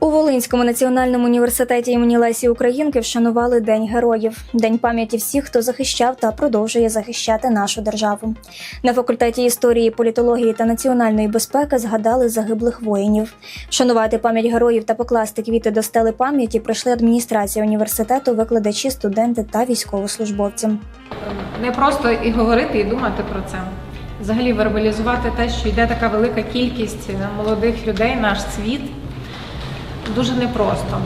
У Волинському національному університеті імені Лесі Українки вшанували День героїв, день пам'яті всіх, хто захищав та продовжує захищати нашу державу. На факультеті історії, політології та національної безпеки згадали загиблих воїнів. Вшанувати пам'ять героїв та покласти квіти до стели пам'яті прийшли адміністрація університету, викладачі, студенти та військовослужбовці. не просто і говорити, і думати про це. Взагалі вербалізувати те, що йде така велика кількість молодих людей, наш світ, дуже непросто.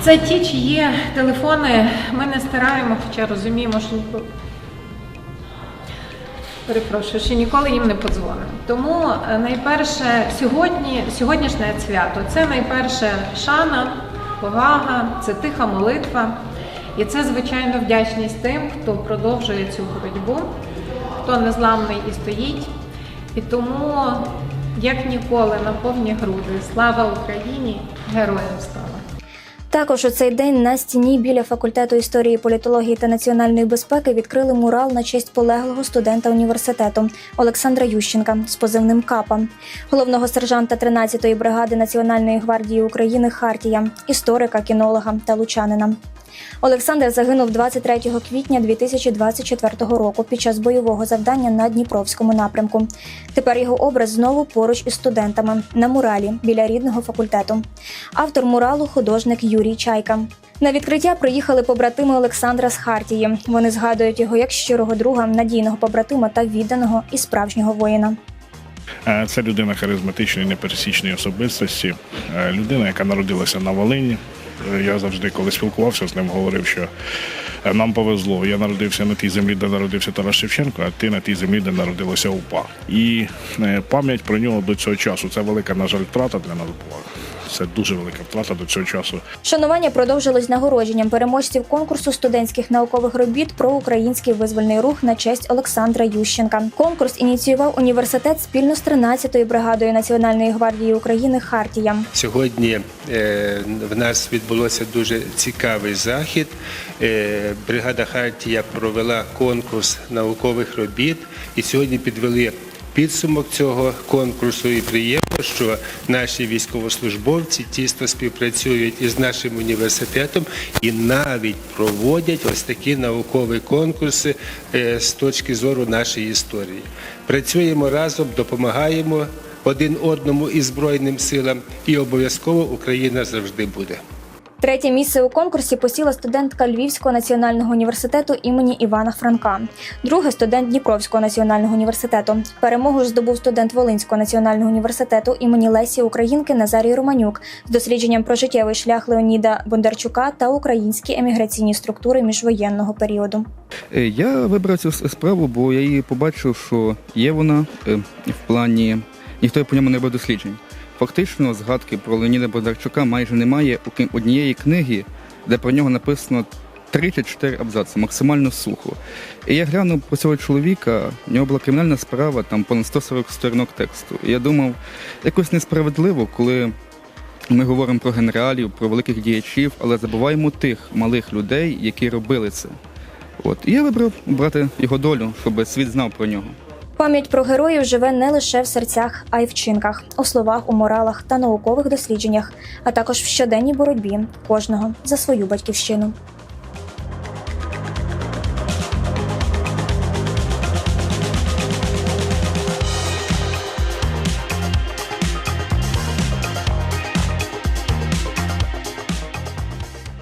Це ті, чиї телефони ми не стираємо, хоча розуміємо, що. Перепрошую, що ніколи їм не подзвонимо. Тому е, найперше сьогодні, сьогоднішнє свято це найперше шана, повага, це тиха молитва. І це, звичайно, вдячність тим, хто продовжує цю боротьбу, хто незламний і стоїть. І тому, як ніколи, на повні груди. Слава Україні! Героям слава! Також у цей день на стіні біля факультету історії, політології та національної безпеки відкрили мурал на честь полеглого студента університету Олександра Ющенка з позивним Капа, головного сержанта 13-ї бригади Національної гвардії України Хартія, історика, кінолога та лучанина. Олександр загинув 23 квітня 2024 року під час бойового завдання на Дніпровському напрямку. Тепер його образ знову поруч із студентами на муралі біля рідного факультету. Автор муралу художник Юрій Чайка. На відкриття приїхали побратими Олександра з Хартії. Вони згадують його як щирого друга, надійного побратима та відданого і справжнього воїна. Е, Це людина харизматичної, непересічної особистості, е, людина, яка народилася на Волині. Е, Я завжди, коли спілкувався з ним, говорив, що е, нам повезло. Я народився на тій землі, де народився Тарас Шевченко, а ти на тій землі, де народилася УПА. І е, пам'ять про нього до цього часу це велика, на жаль, втрата для нас була. Це дуже велика втрата до цього часу. Шанування продовжилось нагородженням переможців конкурсу студентських наукових робіт про український визвольний рух на честь Олександра Ющенка. Конкурс ініціював університет спільно з 13-ю бригадою Національної гвардії України Хартія. Сьогодні е, в нас відбулося дуже цікавий захід. Е, Бригада Хартія провела конкурс наукових робіт, і сьогодні підвели підсумок цього конкурсу. І приємно, що наші військовослужбовці тісно співпрацюють із нашим університетом і навіть проводять ось такі наукові конкурси е, з точки зору нашої історії. Працюємо разом, допомагаємо один одному і Збройним силам, і обов'язково Україна завжди буде. Третє місце у конкурсі посіла студентка Львівського національного університету імені Івана Франка. Друге студент Дніпровського національного університету. Перемогу ж здобув студент Волинського національного університету імені Лесі Українки Назарій Романюк з дослідженням про життєвий шлях Леоніда Бондарчука та українські еміграційні структури міжвоєнного періоду. Е, Я вибрав цю справу, бо я її побачив, що є вона е, в плані ніхто по ньому не робив досліджень. Фактично, згадки про Леоніда Бондарчука майже немає, окрім однієї книги, де про нього написано 34 абзаци, максимально сухо. І я глянув про цього чоловіка, в нього була кримінальна справа, там понад 140 сторінок тексту. І я думав, якось несправедливо, коли ми говоримо про генералів, про великих діячів, але забуваємо тих малих людей, які робили це. От і я вибрав брати його долю, щоб світ знав про нього. Пам'ять про героїв живе не лише в серцях, а й в чинках, у словах, у моралах та наукових дослідженнях, а також в щоденній боротьбі кожного за свою батьківщину.